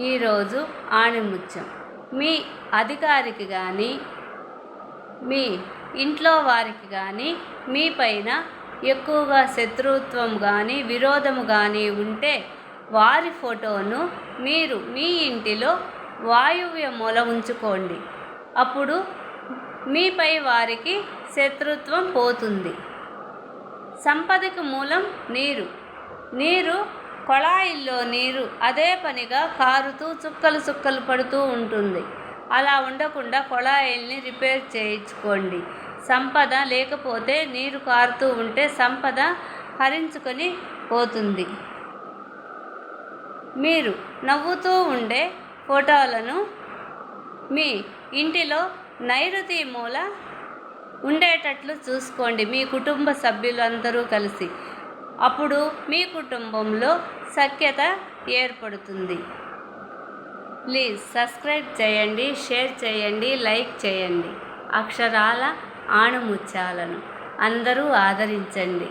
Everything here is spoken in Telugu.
ఈరోజు ఆణిముత్యం. మీ అధికారికి కానీ మీ ఇంట్లో వారికి కానీ మీ పైన ఎక్కువగా శత్రుత్వం కానీ విరోధము కానీ ఉంటే వారి ఫోటోను మీరు మీ ఇంటిలో వాయువ్య మూల ఉంచుకోండి. అప్పుడు మీపై వారికి శత్రుత్వం పోతుంది. సంపదకు మూలం నీరు. నీరు కొళాయిల్లో నీరు అదే పనిగా కారుతూ చుక్కలు చుక్కలు పడుతూ ఉంటుంది. అలా ఉండకుండా కొళాయిల్ని రిపేర్ చేయించుకోండి. సంపద లేకపోతే నీరు కారుతూ ఉంటే సంపద హరించుకొని పోతుంది. మీరు నవ్వుతూ ఉండే ఫోటోలను మీ ఇంటిలో నైరుతి మూల ఉండేటట్లు చూసుకోండి. మీ కుటుంబ సభ్యులందరూ కలిసి. అప్పుడు మీ కుటుంబంలో సఖ్యత ఏర్పడుతుంది. ప్లీజ్ సబ్స్క్రైబ్ చేయండి షేర్ చేయండి లైక్ చేయండి. అక్షరాల ఆణుముత్యాలను అందరూ ఆదరించండి.